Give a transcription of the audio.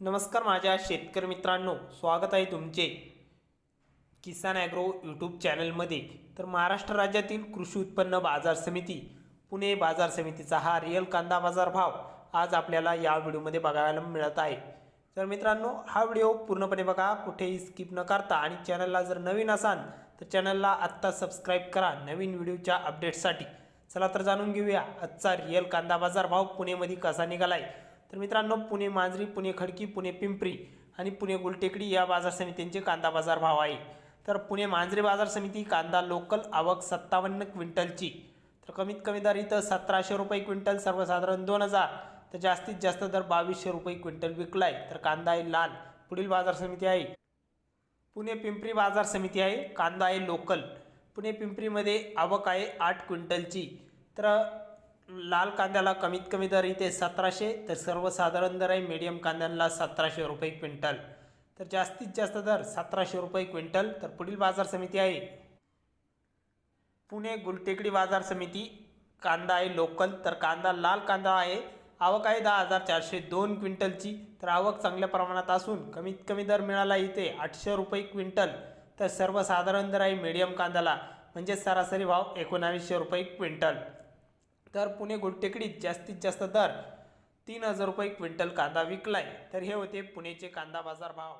नमस्कार माझ्या शेतकरी मित्रांनो स्वागत आहे तुमचे किसान ॲग्रो यूट्यूब चॅनलमध्ये. तर महाराष्ट्र राज्यातील कृषी उत्पन्न बाजार समिती पुणे बाजार समितीचा हा रिअल कांदा बाजार भाव आज आपल्याला या व्हिडिओमध्ये बघायला मिळत आहे. तर मित्रांनो हा व्हिडिओ पूर्णपणे बघा कुठेही स्किप न करता. आणि चॅनलला जर नवीन असाल तर चॅनलला आत्ता सबस्क्राईब करा नवीन व्हिडिओच्या अपडेटसाठी चला तर जाणून घेऊया आजचा रिअल कांदा बाजार भाव पुणेमध्ये कसा निघालाय? तर मित्रांनो पुणे मांजरी पुणे खडकी पुणे पिंपरी आणि पुणे गुलटेकडी या बाजार समित्यांचे कांदा बाजार भाव आहे. तर पुणे मांजरी बाजार समिती कांदा लोकल आवक सत्तावन्न क्विंटलची. तर कमीत कमी दर इथं सतराशे रुपये क्विंटल सर्वसाधारण दोन हजार. तर जास्तीत जास्त दर बावीसशे रुपये क्विंटल विकलाय. तर कांदा आहे लाल पुढील बाजार समिती आहे. पुणे पिंपरी बाजार समिती आहे कांदा आहे लोकल. पुणे पिंपरीमध्ये आवक आहे आठ क्विंटलची. तर लाल कांद्याला कमीत कमी दर इथे सतराशे तर सर्वसाधारण दर आहे मीडियम कांद्यांना सतराशे रुपये क्विंटल. तर जास्तीत जास्त दर सतराशे रुपये क्विंटल. तर पुढील बाजार समिती आहे. पुणे गुलटेकडी बाजार समिती. कांदा आहे लोकल तर कांदा लाल कांदा आहे. आवक आहे दहा हजार चारशे दोन क्विंटलची. तर आवक चांगल्या प्रमाणात असून कमीत कमी दर मिळाला इथे आठशे रुपये क्विंटल. तर सर्वसाधारण दर आहे मीडियम कांद्याला. म्हणजे सरासरी भाव एकोणावीसशे रुपये क्विंटल. तर पुणे गुलटेकडीत जास्तीत जास्त दर तीन हजार रुपये क्विंटल कांदा विकलाय. तर हे होते पुणेचे कांदा बाजार भाव.